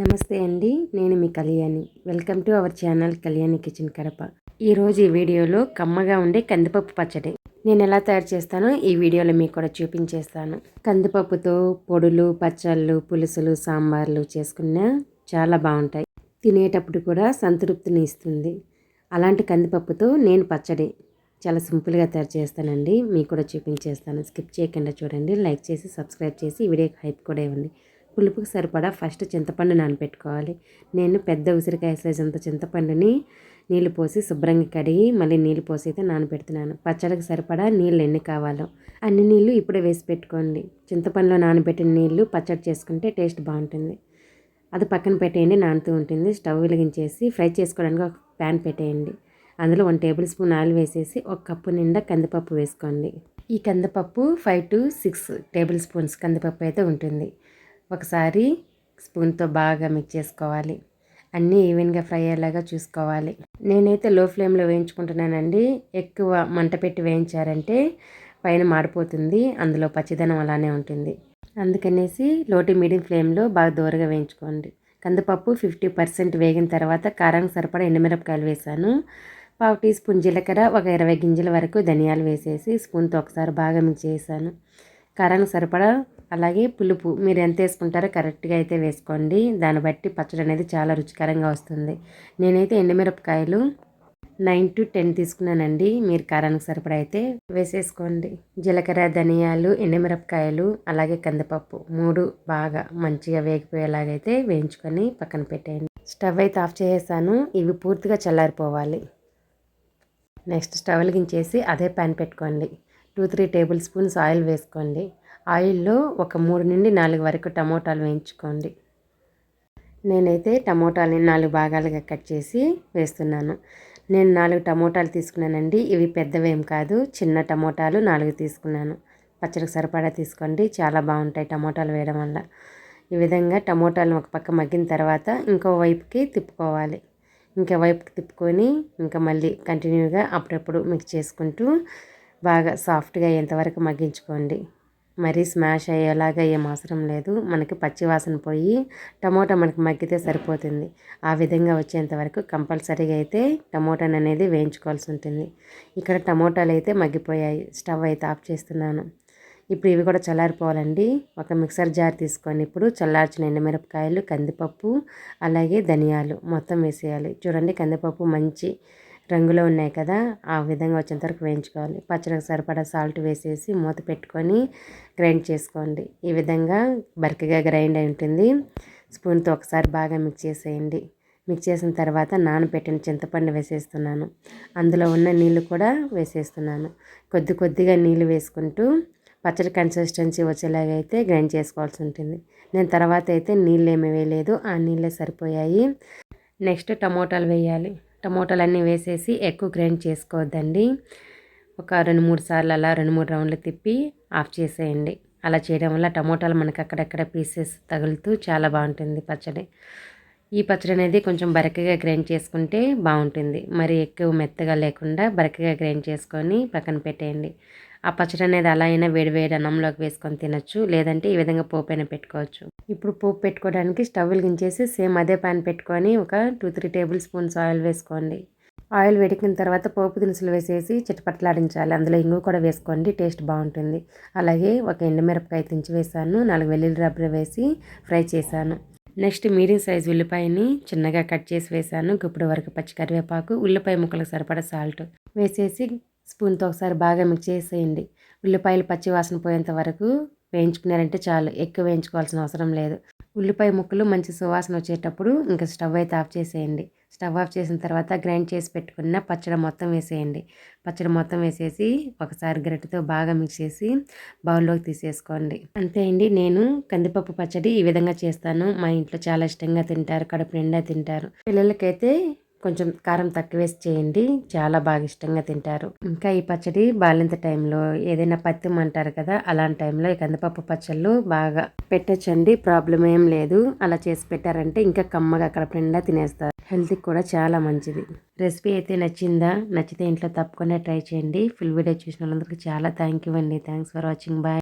నమస్తే అండి నేను మీ Kalyani. Welcome to our channel Kalyani kitchen Kadapa. ఈరోజు ఈ వీడియోలో కమ్మగా ఉండే కందిపప్పు పచ్చడి. నేను ఎలా తయారు చేస్తానో ఈ వీడియోలో మీకు కూడా చూపించేస్తాను. కందిపప్పుతో పొడులు పచ్చళ్ళు పులుసులు సాంబార్లు చేసుకున్న చాలా బాగుంటాయి. తినేటప్పుడు కూడా సంతృప్తిని ఇస్తుంది. అలాంటి కందిపప్పుతో నేను పచ్చడి చాలా సింపుల్గా తయారు చేస్తానండి. మీకు కూడా చూపించేస్తాను. స్కిప్ చేయకుండా చూడండి. లైక్ చేసి సబ్స్క్రైబ్ చేసి ఈ వీడియోకి హైప్ కూడా ఇవ్వండి. పులుపుకి సరిపడా ఫస్ట్ చింతపండు నానబెట్టుకోవాలి. నేను పెద్ద ఉసిరికాయ సైజ్ అంత చింతపండుని నీళ్ళు పోసి శుభ్రంగా కడిగి మళ్ళీ నీళ్ళు పోసి అయితే నానబెడుతున్నాను. పచ్చడికి సరిపడా నీళ్ళు ఎన్ని కావాలో అన్ని నీళ్ళు ఇప్పుడే వేసి పెట్టుకోండి. చింతపండులో నానబెట్టిన నీళ్ళు పచ్చడి చేసుకుంటే టేస్ట్ బాగుంటుంది. అది పక్కన పెట్టేయండి నానుతూ ఉంటుంది. స్టవ్ వెలిగించేసి ఫ్రై చేసుకోవడానికి ఒక ప్యాన్ పెట్టేయండి. అందులో వన్ టేబుల్ స్పూన్ ఆయిల్ వేసేసి ఒక కప్పు నిండా కందిపప్పు వేసుకోండి. ఈ కందిపప్పు five to six tablespoons కందిపప్పు అయితే ఉంటుంది. ఒకసారి స్పూన్తో బాగా మిక్స్ చేసుకోవాలి. అన్నీ ఈవెన్గా ఫ్రై అయ్యేలాగా చూసుకోవాలి. నేనైతే లో ఫ్లేమ్లో వేయించుకుంటున్నానండి. ఎక్కువ మంట పెట్టి వేయించారంటే పైన మాడిపోతుంది. అందులో పచ్చిదనం అలానే ఉంటుంది. అందుకనేసి లోటి మీడియం ఫ్లేమ్లో బాగా దూరగా వేయించుకోండి. కందిపప్పు ఫిఫ్టీ పర్సెంట్ వేగిన తర్వాత కారానికి సరిపడా ఎండుమిరపకాయలు వేసాను పావు టీ స్పూన్ జీలకర్ర ఒక ఇరవై గింజల వరకు ధనియాలు వేసేసి స్పూన్తో ఒకసారి బాగా మిక్స్ చేశాను. కారానికి సరిపడా అలాగే పులుపు మీరు ఎంత వేసుకుంటారో కరెక్ట్గా అయితే వేసుకోండి. దాన్ని బట్టి పచ్చడి అనేది చాలా రుచికరంగా వస్తుంది. నేనైతే ఎండుమిరపకాయలు నైన్ టు టెన్ తీసుకున్నానండి. మీరు కారానికి సరిపడా అయితే వేసేసుకోండి. జీలకర్ర ధనియాలు ఎండుమిరపకాయలు అలాగే కందిపప్పు మూడు బాగా మంచిగా వేగిపోయేలాగైతే వేయించుకొని పక్కన పెట్టేయండి. స్టవ్ అయితే ఆఫ్ చేసేసాను. ఇవి పూర్తిగా చల్లారిపోవాలి. నెక్స్ట్ స్టవ్ వెలిగించేసి అదే ప్యాన్ పెట్టుకోండి. Two three table spoons oil వేసుకోండి. ఆయిల్లో ఒక మూడు నుండి నాలుగు వరకు టమోటాలు వేయించుకోండి. నేనైతే టమోటాలని నాలుగు భాగాలుగా కట్ చేసి వేస్తున్నాను. నేను నాలుగు టమోటాలు తీసుకున్నానండి. ఇవి పెద్దవేం కాదు చిన్న టమోటాలు నాలుగు తీసుకున్నాను. పచ్చడికి సరిపడా తీసుకోండి. చాలా బాగుంటాయి టమోటాలు వేయడం వల్ల. ఈ విధంగా టమోటాలను ఒక పక్క మగ్గిన తర్వాత ఇంకో వైపుకి తిప్పుకోవాలి. ఇంకా వైపుకి తిప్పుకొని ఇంకా మళ్ళీ కంటిన్యూగా అప్పుడప్పుడు మిక్స్ చేసుకుంటూ బాగా సాఫ్ట్గా అయ్యేంతవరకు మగ్గించుకోండి. మరీ స్మాష్ అయ్యేలాగా ఏం అవసరం లేదు. మనకి పచ్చివాసన పోయి టమోటా మనకి మగ్గితే సరిపోతుంది. ఆ విధంగా వచ్చేంత వరకు కంపల్సరీగా అయితే టమోటాని అనేది వేయించుకోవాల్సి ఉంటుంది. ఇక్కడ టమోటాలు అయితే మగ్గిపోయాయి. స్టవ్ అయితే ఆఫ్ చేస్తున్నాను. ఇప్పుడు ఇవి కూడా చల్లారిపోవాలండి. ఒక మిక్సర్ జార్ తీసుకొని ఇప్పుడు చల్లార్చిన ఎండుమిరపకాయలు కందిపప్పు అలాగే ధనియాలు మొత్తం వేసేయాలి. చూడండి కందిపప్పు మంచి రంగులో ఉన్నాయి కదా ఆ విధంగా వచ్చేంత వరకు వేయించుకోవాలి. పచ్చడికి సరిపడా సాల్ట్ వేసేసి మూత పెట్టుకొని గ్రైండ్ చేసుకోండి. ఈ విధంగా బరికగా గ్రైండ్ అయి ఉంటుంది. స్పూన్తో ఒకసారి బాగా మిక్స్ చేసేయండి. మిక్స్ చేసిన తర్వాత నానబెట్టిన చింతపండు వేసేస్తున్నాను. అందులో ఉన్న నీళ్ళు కూడా వేసేస్తున్నాను. కొద్ది కొద్దిగా నీళ్ళు వేసుకుంటూ పచ్చడి కన్సిస్టెన్సీ వచ్చేలాగా అయితే గ్రైండ్ చేసుకోవాల్సి ఉంటుంది. నేను తర్వాత అయితే నీళ్ళు ఏమి వేయలేదు. ఆ నీళ్ళే సరిపోయాయి. నెక్స్ట్ టమోటాలు వేయాలి. టమోటాలన్నీ వేసేసి ఎక్కువ గ్రైండ్ చేసుకోవద్దండి. ఒక రెండు మూడు సార్లు అలా రెండు మూడు రౌండ్లు తిప్పి ఆఫ్ చేసేయండి. అలా చేయడం వల్ల టమోటాలు మనకు అక్కడక్కడ పీసెస్ తగులుతూ చాలా బాగుంటుంది పచ్చడి. ఈ పచ్చడి అనేది కొంచెం బరకగా గ్రైండ్ చేసుకుంటే బాగుంటుంది. మరి ఎక్కువ మెత్తగా లేకుండా బరకగా గ్రైండ్ చేసుకొని పక్కన పెట్టేయండి. ఆ పచ్చడి అనేది అలా అయినా వేడివేడి అన్నంలోకి వేసుకొని తినచ్చు లేదంటే ఈ విధంగా పోపు అయినా పెట్టుకోవచ్చు. ఇప్పుడు పోపు పెట్టుకోవడానికి స్టవ్ వెలిగించేసి సేమ్ అదే ప్యాన్ పెట్టుకొని ఒక two three table spoons oil వేసుకోండి. ఆయిల్ వేడికిన తర్వాత పోపు దినుసులు వేసేసి చిటపట్లాడించాలి. అందులో ఇంగు కూడా వేసుకోండి టేస్ట్ బాగుంటుంది. అలాగే ఒక ఎండుమిరపకాయ తుంచి వేసాను నాలుగు వెల్లుల్లి రబ్బరు వేసి ఫ్రై చేశాను. నెక్స్ట్ మీడియం సైజ్ ఉల్లిపాయని చిన్నగా కట్ చేసి వేసాను. గుప్పుడు వరకు పచ్చి కరివేపాకు ఉల్లిపాయ ముక్కలకు సరిపడా సాల్ట్ వేసేసి స్పూన్తో ఒకసారి బాగా మిక్స్ చేసేయండి. ఉల్లిపాయలు పచ్చి వాసన పోయేంత వరకు వేయించుకున్నారంటే చాలు ఎక్కువ వేయించుకోవాల్సిన అవసరం లేదు. ఉల్లిపాయ ముక్కలు మంచి సువాసన వచ్చేటప్పుడు ఇంకా స్టవ్ అయితే ఆఫ్ చేసేయండి. స్టవ్ ఆఫ్ చేసిన తర్వాత గ్రైండ్ చేసి పెట్టుకున్న పచ్చడి మొత్తం వేసేయండి. పచ్చడి మొత్తం వేసేసి ఒకసారి గరిటెతో బాగా మిక్స్ చేసి బౌల్లోకి తీసేసుకోండి. అంతే అండి నేను కందిపప్పు పచ్చడి ఈ విధంగా చేస్తాను. మా ఇంట్లో చాలా ఇష్టంగా తింటారు కడుపు నిండా తింటారు. పిల్లలకైతే కొంచెం కారం తక్కువ వేసి చేయండి. చాలా బాగా ఇష్టంగా తింటారు. ఇంకా ఈ పచ్చడి బాలింత టైంలో ఏదైనా పత్యం అంటారు కదా అలాంటి టైంలో ఈ కందిపప్పు పచ్చళ్ళు బాగా పెట్టచ్చండి. ప్రాబ్లం ఏం లేదు. అలా చేసి పెట్టారంటే ఇంకా కమ్మగా అక్కడ నిండా తినేస్తారు. హెల్త్కి కూడా చాలా మంచిది. రెసిపీ అయితే నచ్చిందా? నచ్చితే ఇంట్లో తప్పకుండా ట్రై చేయండి. ఫుల్ వీడియో చూసిన వాళ్ళందరికీ చాలా థ్యాంక్ యూ అండి. Thanks for watching. బాయ్.